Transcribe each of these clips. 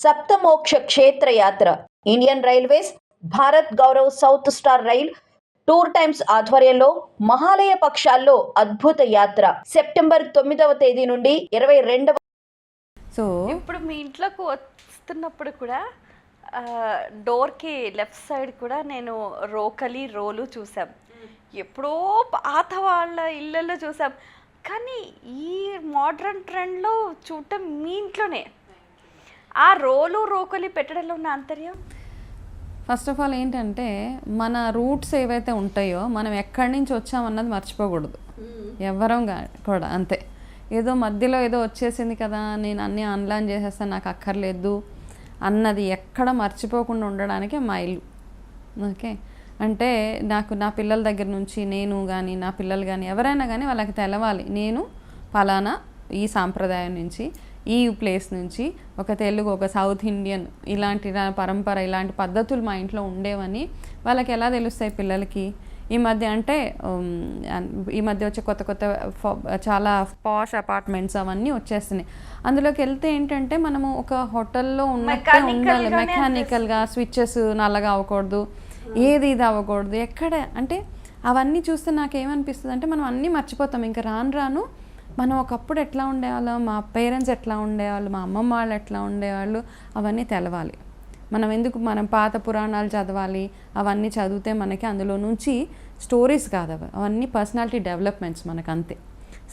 సప్తమోక్ష క్షేత్ర యాత్ర Indian railways Bharat Gaurav south star rail tour times ఆధ్వర్యంలో మహాలయ పక్షాల్లో అద్భుత యాత్ర. సెప్టెంబర్ తొమ్మిదవ తేదీ నుండి ఇరవై రెండవ సో ఇప్పుడు మీ ఇంట్లోకి వస్తున్నప్పుడు కూడా డోర్కి లెఫ్ట్ సైడ్ కూడా నేను రోకలి రోలు చూసాం ఎప్పుడో పాత వాళ్ళ ఇళ్ళల్లో చూసాం కానీ ఈ మోడ్రన్ ట్రెండ్లో చూడటం మీ ఇంట్లోనే. ఆ రోలు రోకలి పెట్టడంలో ఉన్న ఆంతర్యం ఫస్ట్ ఆఫ్ ఆల్ ఏంటంటే మన రూట్స్ ఏవైతే ఉంటాయో మనం ఎక్కడి నుంచి వచ్చామన్నది మర్చిపోకూడదు. ఎవ్వరం గా- కూడా అంతే. ఏదో మధ్యలో ఏదో వచ్చేసింది కదా నేను అన్నీ ఆన్లైన్ చేసేస్తాను నాకు అక్కర్లేదు అన్నది ఎక్కడ మర్చిపోకుండా ఉండడానికి మా ఇల్లు ఓకే? అంటే నాకు నా పిల్లల దగ్గర నుంచి నేను కానీ నా పిల్లలు కానీ ఎవరైనా కానీ వాళ్ళకి తెలవాలి. నేను ఫలానా ఈ సాంప్రదాయం నుంచి ఈ ప్లేస్ నుంచి ఒక తెలుగు ఒక సౌత్ ఇండియన్ ఇలాంటి పరంపర ఇలాంటి పద్ధతులు మా ఇంట్లో ఉండేవని వాళ్ళకి ఎలా తెలుస్తాయి పిల్లలకి? ఈ మధ్య అంటే ఈ మధ్య వచ్చే కొత్త కొత్త చాలా పాష్ అపార్ట్మెంట్స్ అవన్నీ వచ్చేస్తున్నాయి. అందులోకి వెళ్తే ఏంటంటే మనము ఒక హోటల్లో ఉన్నట్టే ఉండాలి. మెకానికల్గా స్విచ్చెస్ నల్లగా అవ్వకూడదు. ఏది ఇది అవ్వకూడదు. ఎక్కడ అంటే అవన్నీ చూస్తే నాకు ఏమనిపిస్తుంది అంటే మనం అన్నీ మర్చిపోతాం. ఇంకా రాను రాను మనం ఒకప్పుడు ఎట్లా ఉండేవాళ్ళం? మా పేరెంట్స్ ఎట్లా ఉండేవాళ్ళు? మా అమ్మమ్మ వాళ్ళు ఎట్లా ఉండేవాళ్ళు? అవన్నీ తెలవాలి. మనం ఎందుకు మనం పాత పురాణాలు చదవాలి? అవన్నీ చదివితే మనకి అందులో నుంచి స్టోరీస్ కాదు అవన్నీ పర్సనాలిటీ డెవలప్మెంట్స్ మనకు అంతే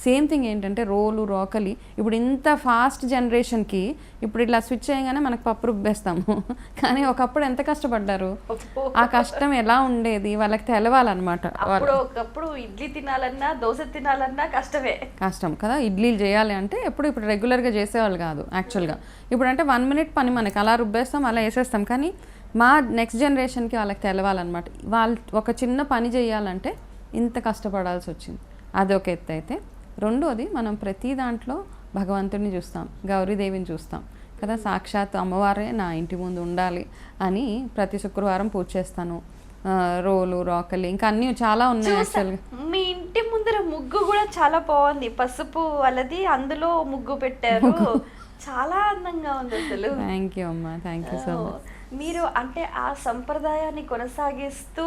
సేమ్ థింగ్ ఏంటంటే రోలు రోకలి ఇప్పుడు ఇంత ఫాస్ట్ జనరేషన్కి ఇప్పుడు ఇట్లా స్విచ్ చేయగానే మనకు పప్పు రుబ్బేస్తాము. కానీ ఒకప్పుడు ఎంత కష్టపడ్డారు? ఆ కష్టం ఎలా ఉండేది? వాళ్ళకి తెలవాలన్నమాట. ఒకప్పుడు ఇడ్లీ తినాలన్నా దోశ తినాలన్నా కష్టమే. కష్టం కదా? ఇడ్లీలు చేయాలి అంటే ఎప్పుడు ఇప్పుడు రెగ్యులర్గా చేసేవాళ్ళు కాదు యాక్చువల్గా ఇప్పుడు అంటే వన్ మినిట్ పని మనకి. అలా రుబ్బేస్తాం అలా వేసేస్తాం. కానీ మా నెక్స్ట్ జనరేషన్కి వాళ్ళకి తెలవాలన్నమాట. వాళ్ళు ఒక చిన్న పని చేయాలంటే ఇంత కష్టపడాల్సి వచ్చింది. అది ఒక ఎత్తు అయితే. రెండోది మనం ప్రతి దాంట్లో భగవంతుడిని చూస్తాం గౌరీదేవిని చూస్తాం. కదా సాక్షాత్ అమ్మవారే నా ఇంటి ముందు ఉండాలి అని ప్రతి శుక్రవారం పూజ చేస్తాను. రోలు రోకలి ఇంకా అన్నీ చాలా ఉన్నాయి యాక్చువల్గా మీ ఇంటి ముందర ముగ్గు కూడా చాలా బాగుంది. పసుపు వాళ్ళది అందులో ముగ్గు పెట్టారు. చాలా అందంగా ఉంది అసలు. థ్యాంక్ యూ అమ్మా థ్యాంక్ యూ సో మచ్ మీరు అంటే ఆ సంప్రదాయాన్ని కొనసాగిస్తూ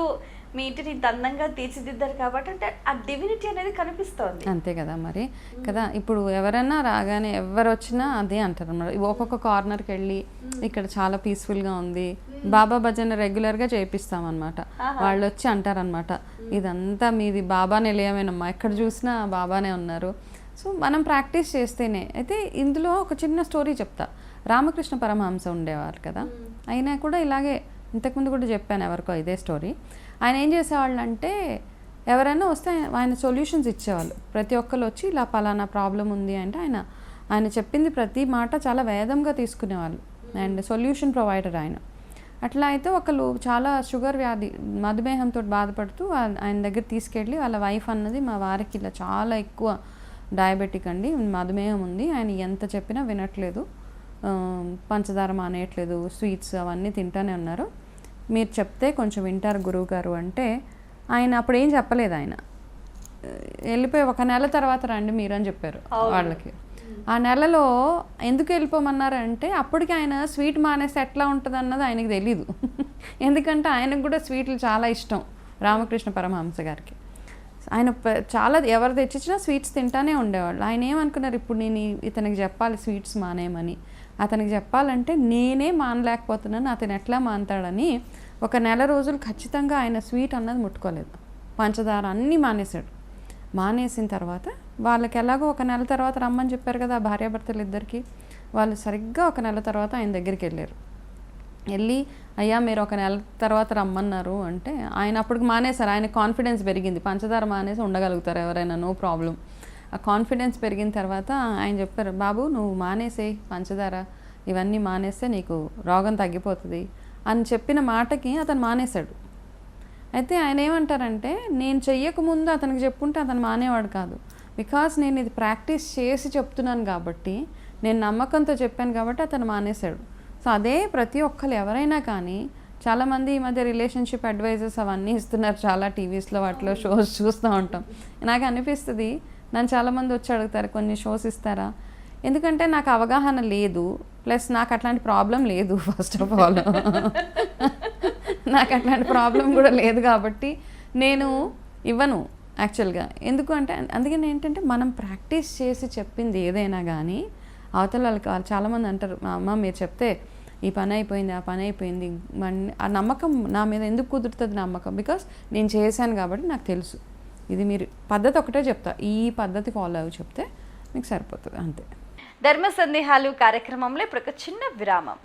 మీ ఇంటిని అందంగా తీర్చిదిద్దారు కాబట్టి అంటే ఆ డివినిటీ అనేది కనిపిస్తోంది. అంతే కదా మరి. కదా ఇప్పుడు ఎవరైనా రాగానే ఎవరు వచ్చినా అదే అంటారు అన్నమాట ఒక్కొక్క కార్నర్కి వెళ్ళి ఇక్కడ చాలా పీస్ఫుల్గా ఉంది. బాబా భజన రెగ్యులర్గా చేపిస్తాం అనమాట వాళ్ళు వచ్చి అంటారనమాట ఇదంతా మీది బాబా నిలయమేనమ్మా ఎక్కడ చూసినా బాబానే ఉన్నారు. సో మనం ప్రాక్టీస్ చేస్తేనే. అయితే ఇందులో ఒక చిన్న స్టోరీ చెప్తా. రామకృష్ణ పరమహంస ఉండేవారు కదా. అయినా కూడా ఇలాగే ఇంతకుముందు కూడా చెప్పాను ఎవరికో ఇదే స్టోరీ. ఆయన ఏం చేసేవాళ్ళు అంటే ఎవరైనా వస్తే ఆయన సొల్యూషన్స్ ఇచ్చేవాళ్ళు. ప్రతి ఒక్కరు వచ్చి ఇలా పలానా ప్రాబ్లం ఉంది అంటే ఆయన ఆయన చెప్పింది ప్రతి మాట చాలా వేదంగా తీసుకునేవాళ్ళు. అండ్ సొల్యూషన్ ప్రొవైడర్ ఆయన. అట్లా అయితే ఒకళ్ళు చాలా షుగర్ వ్యాధి మధుమేహంతో బాధపడుతూ ఆయన దగ్గర తీసుకెళ్ళి వాళ్ళ వైఫ్ అన్నది మా వారికి ఇలా చాలా ఎక్కువ డయాబెటిక్ అండి మధుమేహం ఉంది ఆయన ఎంత చెప్పినా వినట్లేదు పంచదార మానేయట్లేదు స్వీట్స్ అవన్నీ తింటానే ఉన్నారు. మీరు చెప్తే కొంచెం వింటారు గురువు గారు అంటే ఆయన అప్పుడు ఏం చెప్పలేదు ఆయన. వెళ్ళిపోయి ఒక నెల తర్వాత రండి మీరు అని చెప్పారు వాళ్ళకి. ఆ నెలలో ఎందుకు వెళ్ళిపోమన్నారంటే అప్పటికి ఆయన స్వీట్ మానేస్తే ఎట్లా ఉంటుంది అన్నది ఆయనకి తెలీదు. ఎందుకంటే ఆయనకు కూడా స్వీట్లు చాలా ఇష్టం రామకృష్ణ పరమహంస గారికి. ఆయన చాలా ఎవరు తెచ్చిచ్చినా స్వీట్స్ తింటానే ఉండేవాళ్ళు. ఆయన ఏమనుకున్నారు ఇప్పుడు నేను ఇతనికి చెప్పాలి స్వీట్స్ మానేయమని. అతనికి చెప్పాలంటే నేనే మానలేకపోతున్నాను అతను ఎట్లా మానతాడని ఒక నెల రోజులు ఖచ్చితంగా ఆయన స్వీట్ అన్నది ముట్టుకోలేదు. పంచదార అన్నీ మానేశాడు. మానేసిన తర్వాత వాళ్ళకి ఎలాగో ఒక నెల తర్వాత రమ్మని చెప్పారు కదా ఆ భార్యాభర్తలు ఇద్దరికి. వాళ్ళు సరిగ్గా ఒక నెల తర్వాత ఆయన దగ్గరికి వెళ్ళారు. వెళ్ళి అయ్యా మీరు ఒక నెల తర్వాత రమ్మన్నారు అంటే ఆయన అప్పటికి మానేశారు. ఆయన కాన్ఫిడెన్స్ పెరిగింది. పంచదార మానేసి ఉండగలుగుతారు ఎవరైనా నో ప్రాబ్లం ఆ కాన్ఫిడెన్స్ పెరిగిన తర్వాత ఆయన చెప్పారు బాబు నువ్వు మానేసేయి పంచదార ఇవన్నీ మానేస్తే నీకు రోగం తగ్గిపోతుంది అని చెప్పిన మాటకి అతను మానేశాడు. అయితే ఆయన ఏమంటారంటే నేను చెయ్యకముందు అతనికి చెప్పుంటే అతను మానేవాడు కాదు. బికాస్ నేను ఇది ప్రాక్టీస్ చేసి చెప్తున్నాను కాబట్టి నేను నమ్మకంతో చెప్పాను కాబట్టి అతను మానేశాడు. సో అదే ప్రతి ఒక్కరు ఎవరైనా కానీ చాలామంది ఈ మధ్య రిలేషన్షిప్ అడ్వైజెస్ అవన్నీ ఇస్తున్నారు చాలా టీవీస్లో వాటిలో షోస్ చూస్తూ ఉంటాం. నాకు అనిపిస్తుంది నన్ను చాలామంది వచ్చి అడుగుతారు కొన్ని షోస్ ఇస్తారా? ఎందుకంటే నాకు అవగాహన లేదు ప్లస్ నాకు అట్లాంటి ప్రాబ్లం లేదు ఫస్ట్ ఆఫ్ ఆల్ నాకు అట్లాంటి ప్రాబ్లం కూడా లేదు కాబట్టి నేను ఇవ్వను యాక్చువల్గా ఎందుకు అంటే అందుకని ఏంటంటే మనం ప్రాక్టీస్ చేసి చెప్పింది ఏదైనా కానీ అవతల వాళ్ళకి వాళ్ళు చాలామంది అంటారు మా అమ్మ మీరు చెప్తే ఈ పని అయిపోయింది ఆ పని అయిపోయింది. మన్- ఆ నమ్మకం నా మీద ఎందుకు కుదురుతుంది నమ్మకం? బికాస్ నేను చేశాను కాబట్టి నాకు తెలుసు. ఇది మీరు పద్ధతి ఒకటే చెప్తా. ఈ పద్ధతి ఫాలో అవి చెప్తే మీకు సరిపోతుంది అంతే. ధర్మ సందేహాలు కార్యక్రమంలో ఇప్పుడు ఒక చిన్న విరామం.